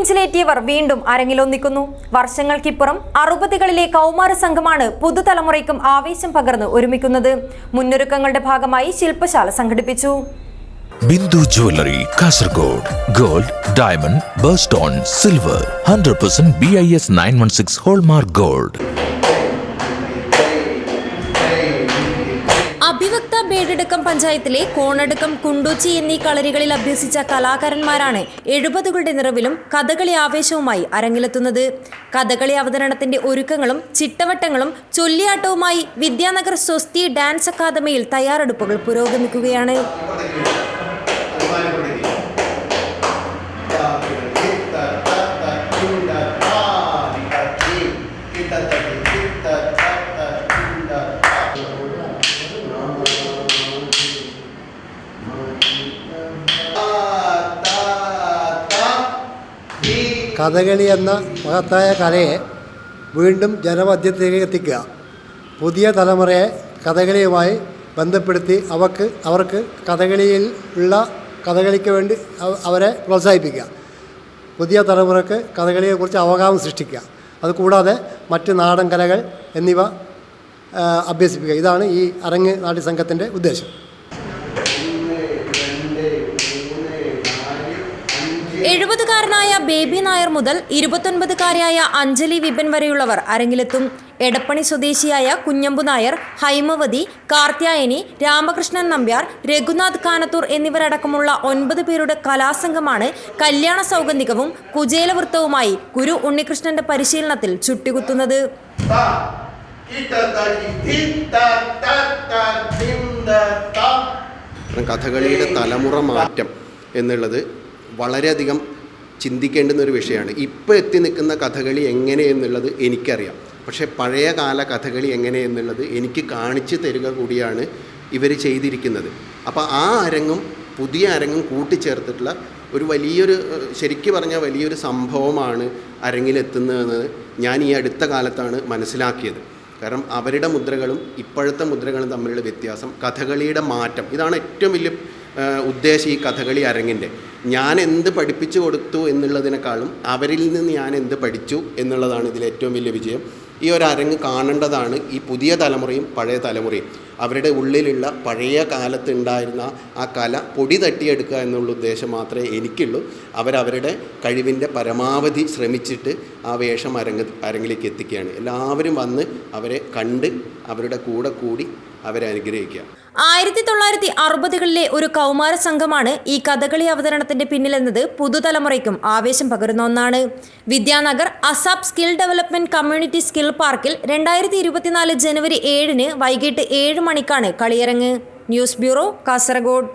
നെഞ്ചിലേറ്റിയവർ വീണ്ടും അരങ്ങിലൊന്നിക്കുന്നു വർഷങ്ങൾക്കിപ്പുറം അറുപതുകളിലെ കൗമാര സംഘമാണ് പുതുതലമുറയ്ക്കും ആവേശം പകർന്ന് ഒരുമിക്കുന്നത്. മുന്നൊരുക്കങ്ങളുടെ ഭാഗമായി ശില്പശാല സംഘടിപ്പിച്ചു. Bindu jewellery Kasaragod gold diamond birthstone silver hundred percent B I S nine one six hallmark gold. Bedadukkam പഞ്ചായത്തിലെ കോണടുക്കം കുണ്ടൂച്ചി എന്നീ കളരികളിൽ അഭ്യസിച്ച കലാകാരന്മാരാണ് എഴുപതുകളുടെ നിറവിലും കഥകളി ആവേശവുമായി അരങ്ങിലെത്തുന്നത്. കഥകളി അവതരണത്തിന്റെ ഒരുക്കങ്ങളും ചിട്ടവട്ടങ്ങളും ചൊല്ലിയാട്ടവുമായി വിദ്യാനഗർ സ്വസ്തി ഡാൻസ് അക്കാദമിയിൽ തയ്യാറെടുപ്പുകൾ പുരോഗമിക്കുകയാണ്. കഥകളി എന്ന മഹത്തായ കലയെ വീണ്ടും ജനമധ്യത്തിലേക്ക് എത്തിക്കുക. പുതിയ തലമുറയെ കഥകളിയുമായി ബന്ധപ്പെടുത്തി അവർക്ക് അവർക്ക് കഥകളിയിൽ ഉള്ള കഥകളിക്ക് വേണ്ടി അവരെ പ്രോത്സാഹിപ്പിക്കുക. പുതിയ തലമുറയ്ക്ക് കഥകളിയെക്കുറിച്ച് അവഗാഹം സൃഷ്ടിക്കുക. അതുകൂടാതെ മറ്റ് നാടൻ കലകൾ എന്നിവ അഭ്യസിപ്പിക്കുക. ഇതാണ് ഈ അരങ്ങ് നാട്യസംഘത്തിന്റെ ഉദ്ദേശം. എഴുപതുകാരനായ ബേബി നായർ മുതൽ ഇരുപത്തൊൻപതുകാരിയായ അഞ്ജലി വിപൻ വരെയുള്ളവർ അരങ്ങിലെത്തും. എടപ്പണി സ്വദേശിയായ കുഞ്ഞമ്പു നായർ ഹൈമവതി കാർത്യായനി രാമകൃഷ്ണൻ നമ്പ്യാർ രഘുനാഥ് കാനത്തൂർ എന്നിവരടക്കമുള്ള ഒൻപത് പേരുടെ കലാസംഘമാണ് കല്യാണ സൗഗന്ധികവും കുചേലവൃത്തവുമായി ഗുരു ഉണ്ണികൃഷ്ണന്റെ പരിശീലനത്തിൽ ചുട്ടികുത്തുന്നത്. കഥകളിയുടെ തലമുറ മാറ്റം എന്നുള്ളത് വളരെയധികം ചിന്തിക്കേണ്ടുന്ന ഒരു വിഷയമാണ്. ഇപ്പോൾ എത്തി നിൽക്കുന്ന കഥകളി എങ്ങനെയെന്നുള്ളത് എനിക്കറിയാം. പക്ഷേ പഴയ കാല കഥകളി എങ്ങനെയെന്നുള്ളത് എനിക്ക് കാണിച്ചു തരിക കൂടിയാണ് ഇവർ ചെയ്തിരിക്കുന്നത്. അപ്പോൾ ആ അരങ്ങും പുതിയ അരങ്ങും കൂട്ടിച്ചേർത്തിട്ടുള്ള ഒരു വലിയൊരു ശരിക്കു പറഞ്ഞാൽ വലിയൊരു സംഭവമാണ് അരങ്ങിലെത്തുന്നതെന്ന് ഞാൻ ഈ അടുത്ത കാലത്താണ് മനസ്സിലാക്കിയത്. കാരണം അവരുടെ മുദ്രകളും ഇപ്പോഴത്തെ മുദ്രകളും തമ്മിലുള്ള വ്യത്യാസം കഥകളിയുടെ മാറ്റം ഇതാണ് ഏറ്റവും വലിയ ഉദ്ദേശം ഈ കഥകളി അരങ്ങിന്റെ. ഞാൻ എന്ത് പഠിപ്പിച്ചു കൊടുത്തു എന്നുള്ളതിനേക്കാളും അവരിൽ നിന്ന് ഞാൻ എന്ത് പഠിച്ചു എന്നുള്ളതാണ് ഇതിൽ ഏറ്റവും വലിയ വിജയം. ഈ ഒരു അരങ്ങ് കാണേണ്ടതാണ് ഈ പുതിയ തലമുറയും പഴയ തലമുറയും. അവരുടെ ഉള്ളിലുള്ള പഴയ കാലത്ത് ഉണ്ടായിരുന്ന ആ കല പൊടി തട്ടിയെടുക്കുക എന്നുള്ള ഉദ്ദേശം മാത്രമേ എനിക്കുള്ളൂ. അവരവരുടെ കഴിവിന്റെ പരമാവധി ശ്രമിച്ചിട്ട് ആ വേഷം അരങ്ങ് അരങ്ങിലേക്ക് എത്തിക്കുകയാണ്. എല്ലാവരും വന്ന് അവരെ കണ്ട് അവരുടെ കൂടെ കൂടി അവരെ അനുഗ്രഹിക്കുക. ആയിരത്തി തൊള്ളായിരത്തി അറുപതുകളിലെ ഒരു കൗമാര സംഘമാണ് ഈ കഥകളി അവതരണത്തിന്റെ പിന്നിലെന്നത് പുതുതലമുറയ്ക്കും ആവേശം പകരുന്ന ഒന്നാണ്. Vidyanagar അസാബ് skill development community skill പാർക്കിൽ രണ്ടായിരത്തി ഇരുപത്തിനാല് ജനുവരി ഏഴിന് വൈകിട്ട് ഏഴ് മണിക്കാണ് കളിയിറങ്ങ് ന്യൂസ് ബ്യൂറോ കാസർഗോഡ്.